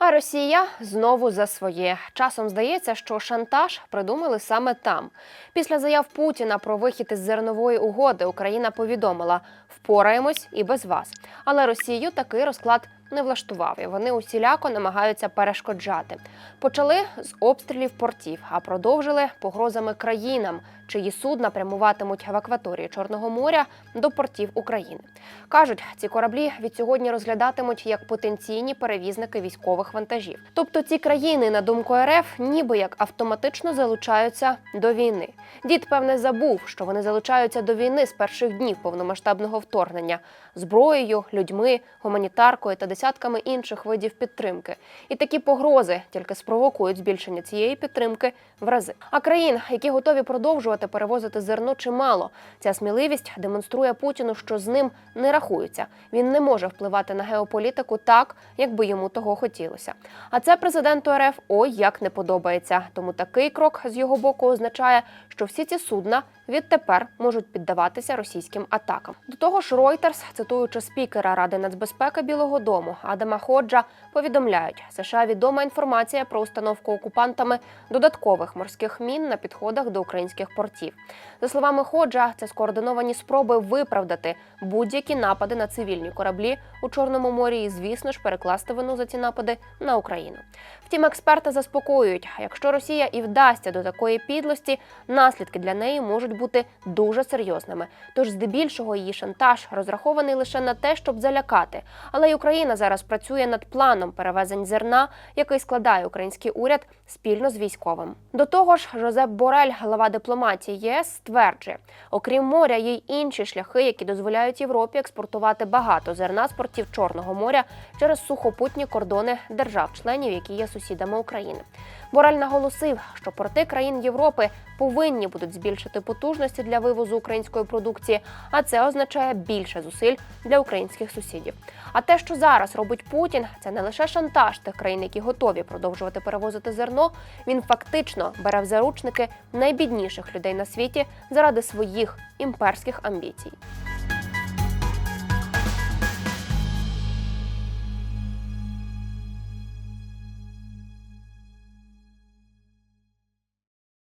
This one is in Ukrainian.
А Росія знову за своє. Часом здається, що шантаж придумали саме там. Після заяв Путіна про вихід із зернової угоди Україна повідомила: впораємось і без вас. Але Росію такий розклад не влаштував, і вони усіляко намагаються перешкоджати. Почали з обстрілів портів, а продовжили погрозами країнам, чиї судна прямуватимуть в акваторії Чорного моря до портів України. Кажуть, ці кораблі від сьогодні розглядатимуть як потенційні перевізники військових вантажів. Тобто ці країни, на думку РФ, ніби як автоматично залучаються до війни. Дід, певне, забув, що вони залучаються до війни з перших днів повномасштабного вторгнення зброєю, людьми, гуманітаркою та десятками інших видів підтримки. І такі погрози тільки спровокують збільшення цієї підтримки в рази. А країн, які готові продовжувати перевозити зерно, чимало. Ця сміливість демонструє Путіну, що з ним не рахуються. Він не може впливати на геополітику так, як би йому того хотілося. А це президенту РФ ой як не подобається. Тому такий крок з його боку означає, що всі ці судна відтепер можуть піддаватися російським атакам. До того ж, Reuters, цитуючи спікера Ради нацбезпеки Білого Дому Адама Ходжа, повідомляють, США відома інформація про установку окупантами додаткових морських мін на підходах до українських портів. За словами Ходжа, це скоординовані спроби виправдати будь-які напади на цивільні кораблі у Чорному морі, і звісно ж перекласти вину за ці напади на Україну. Втім, експерти заспокоюють, якщо Росія і вдасться до такої підлості, наслідки для неї можуть бути дуже серйозними. Тож, здебільшого, її шантаж розрахований лише на те, щоб залякати. Але й Україна зараз працює над планом перевезень зерна, який складає український уряд спільно з військовим. До того ж, Жозеп Борель, глава дипломатії ЄС, стверджує, окрім моря, є й інші шляхи, які дозволяють Європі експортувати багато зерна з портів Чорного моря через сухопутні кордони держав-членів, які є сусідами України. Борель наголосив, що порти країн Європи повинні будуть збільшити потужності для вивозу української продукції, а це означає більше зусиль для українських сусідів. А те, що зараз робить Путін, це не лише шантаж тих країн, які готові продовжувати перевозити зерно. Він фактично бере в заручники найбідніших людей на світі заради своїх імперських амбіцій.